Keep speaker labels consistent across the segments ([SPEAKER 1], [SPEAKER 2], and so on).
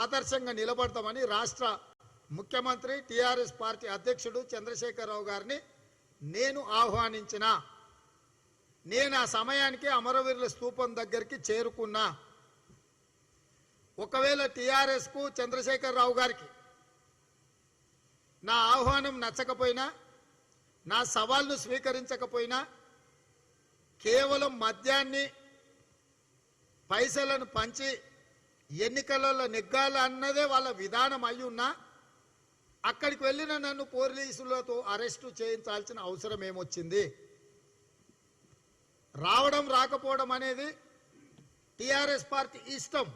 [SPEAKER 1] ఆదర్శంగా నిలబడతామని రాష్ట్ర ముఖ్యమంత్రి టిఆర్ఎస్ పార్టీ అధ్యక్షుడు చంద్రశేఖరరావు గారిని నేను ఆహ్వానించిన నేను ఆ సమయానికి అమరవీరుల స్తూపం దగ్గరికి చేరుకున్నా. ఒకవేళ టిఆర్ఎస్కు చంద్రశేఖరరావు గారికి నా ఆహ్వానం నచ్చకపోయినా నా సవాల్ను స్వీకరించకపోయినా కేవలం మద్యాన్ని పైసలను పంచి ఎన్నికలలో నెగ్గాల అన్నదే వాళ్ళ విధానం అయి ఉన్నా అక్కడికి వెళ్ళిన నన్ను పోలీసులతో అరెస్టు చేయించాల్సిన అవసరం ఏమొచ్చింది? రావడం రాకపోవడం అనేది టిఆర్ఎస్ పార్టీ ఇష్టం.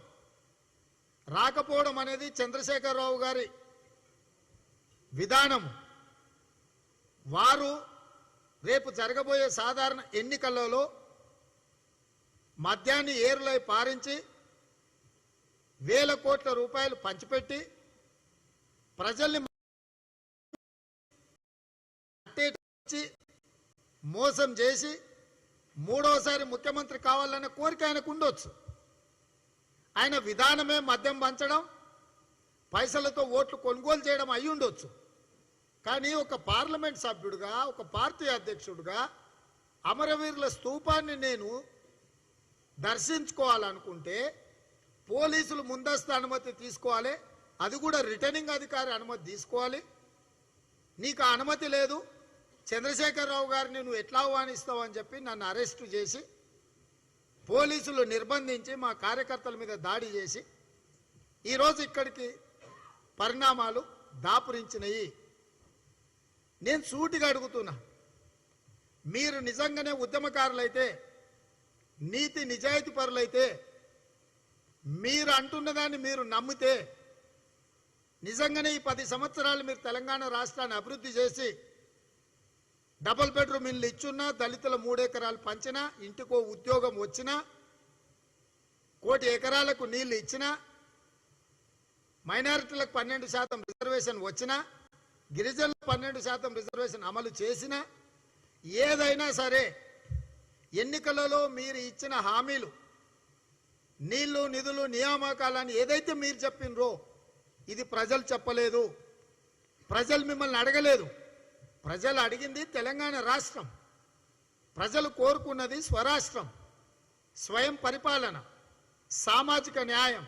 [SPEAKER 1] రాకపోవడం అనేది చంద్రశేఖరరావు గారి విధానం వారు రేపు జరగబోయే సాధారణ ఎన్నికలలో మద్యాన్ని ఏరులై పారించి వేల కోట్ల రూపాయలు పంచిపెట్టి ప్రజల్ని అట్టేసి మోసం చేసి మూడోసారి ముఖ్యమంత్రి కావాలనే కోరిక ఆయనకు ఉండొచ్చు. ఆయన విధానమే మద్యం పంచడం పైసలతో ఓట్లు కొనుగోలు చేయడం అయి ఉండొచ్చు. కానీ ఒక పార్లమెంట్ సభ్యుడిగా ఒక పార్టీ అధ్యక్షుడిగా అమరవీరుల స్తూపాన్ని నేను దర్శించుకోవాలనుకుంటే పోలీసులు ముందస్తు అనుమతి తీసుకోవాలి. అది కూడా రిటర్నింగ్ అధికారి అనుమతి తీసుకోవాలి. నీకు ఆ అనుమతి లేదు. చంద్రశేఖరరావు గారిని నువ్వు ఎట్లా ఆహ్వానిస్తావు అని చెప్పి నన్ను అరెస్టు చేసి పోలీసులు నిర్బంధించి మా కార్యకర్తల మీద దాడి చేసి ఈరోజు ఇక్కడికి పరిణామాలు దాపురించినాయి. నేను సూటిగా అడుగుతున్నా మీరు నిజంగానే ఉద్యమకారులైతే నీతి నిజాయితీ పరులైతే మీరు అంటున్న దాన్ని మీరు నమ్మితే నిజంగానే ఈ పది సంవత్సరాలు మీరు తెలంగాణ రాష్ట్రాన్ని అభివృద్ధి చేసి డబుల్ బెడ్రూమ్ ఇల్లు ఇచ్చున్నా దళితుల మూడెకరాలు పంచినా ఇంటికో ఉద్యోగం వచ్చినా కోటి ఎకరాలకు నీళ్ళు ఇచ్చినా మైనారిటీలకు పన్నెండు శాతం రిజర్వేషన్ వచ్చినా గిరిజనులకు పన్నెండు శాతం రిజర్వేషన్ అమలు చేసినా ఏదైనా సరే ఎన్నికలలో మీరు ఇచ్చిన హామీలు నీళ్ళు నిధులు నియామకాలని ఏదైతే మీరు చెప్పినరో ఇది ప్రజలు చెప్పలేదు. ప్రజలు మిమ్మల్ని అడగలేదు. ప్రజలు అడిగింది తెలంగాణ రాష్ట్రం. ప్రజలు కోరుకున్నది స్వరాష్ట్రం. స్వయం పరిపాలన సామాజిక న్యాయం.